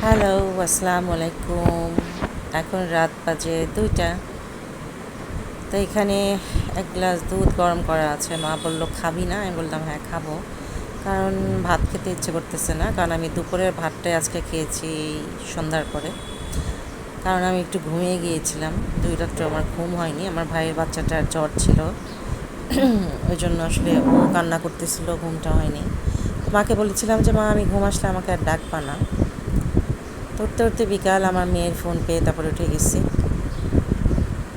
Hello, আসসালামু আলাইকুম। এখন রাত বাজে দুইটা। তো এখানে এক গ্লাস দুধ গরম করা আছে। মা বলল, খাবি না? আমি বললাম হ্যাঁ খাব। কারণ ভাত খেতে ইচ্ছে করতেছে না। কারণ আমি দুপুরের ভাতটাই আজকে খেয়েছি সন্ধ্যার পরে। কারণ আমি একটু ঘুমিয়ে গিয়েছিলাম। দুই রাত্রে আমার ঘুম হয়নি। আমার ভাইয়ের বাচ্চাটার জ্বর ছিল। ওই জন্য আসলে ও কান্না করতেছিল, ঘুমটা হয়নি। মাকে বলেছিলাম যে, মা, আমি ঘুম আসলে আমাকে আর ডাকবা না। উঠতে উঠতে বিকাল আমার মেয়ের ফোন পেয়ে তারপরে উঠে গেছি।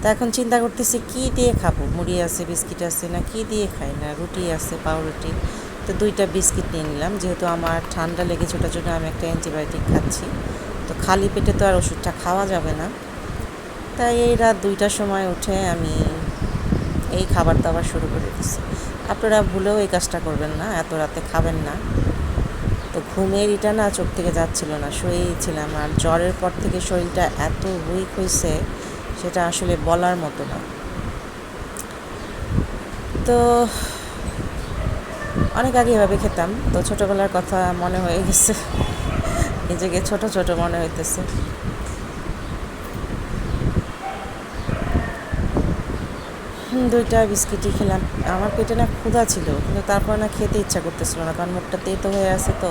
তা এখন চিন্তা করতেছি, কি দিয়ে খাব? মুড়ি আছে, বিস্কিট আছে, না কি দিয়ে খাই? না, রুটি আছে, পাউরুটি। তো দুইটা বিস্কিট নিয়ে নিলাম। যেহেতু আমার ঠান্ডা লেগেছে, ওটার জন্য আমি একটা অ্যান্টিবায়োটিক খাচ্ছি। তো খালি পেটে তো আর ওষুধটা খাওয়া যাবে না। তাই এই রাত দুইটার সময় উঠে আমি এই খাবার দাবার শুরু করে দিচ্ছি আপনারা ভুলেও এই কাজটা করবেন না, এত রাতে খাবেন না। তো ঘুমের এটা না চোখ থেকে যাচ্ছিল না, শুয়েই ছিলাম। আর জ্বরের পর থেকে শরীরটা এত উইক হয়েছে সেটা আসলে বলার মতো না। তো অনেক আগে এভাবে খেতাম, তো ছোটোবেলার কথা মনে হয়ে গেছে। নিজেকে ছোট ছোট মনে হইতেছে। দুইটা বিস্কিটই খেলাম। আমার পেটে না ক্ষুধা ছিল, কিন্তু তারপর না খেতে ইচ্ছা করতেছিল না, কারণ মুখটা তেতো হয়ে আছে তো।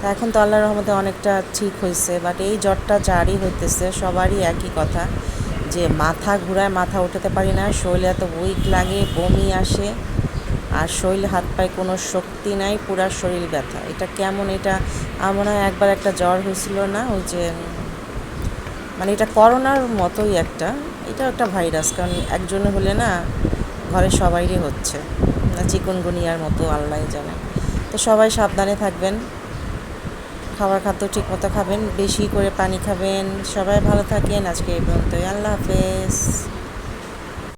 তা এখন তো আল্লাহর রহমতে অনেকটা ঠিক হয়েছে বাট এই জ্বরটা জারি হইতেছে, সবারই একই কথা, যে মাথা ঘুরায় মাথা উঠাতে পারি না, শরীরে এত উইক লাগে, বমি আসে, আর শরীর, হাত পায়ে কোনো শক্তি নাই, পুরা শরীর ব্যথা। এটা কেমন, এটা আমার মনে হয় একবার একটা জ্বর হয়েছিল না, ওই যে মানে এটা করোনার মতোই একটা এটাও একটা ভাইরাস, কারণ একজনে হলে না ঘরে সবাইরই হচ্ছে। না চিকুনগুনিয়ার মতো আল্লাহ জানে। তো সবাই সাবধানে থাকবেন। খাবার খাদ্য ঠিক মতো খাবেন, বেশি করে পানি খাবেন। সবাই ভালো থাকেন। আজকে এই পর্যন্তই। আল্লাহ হাফেজ।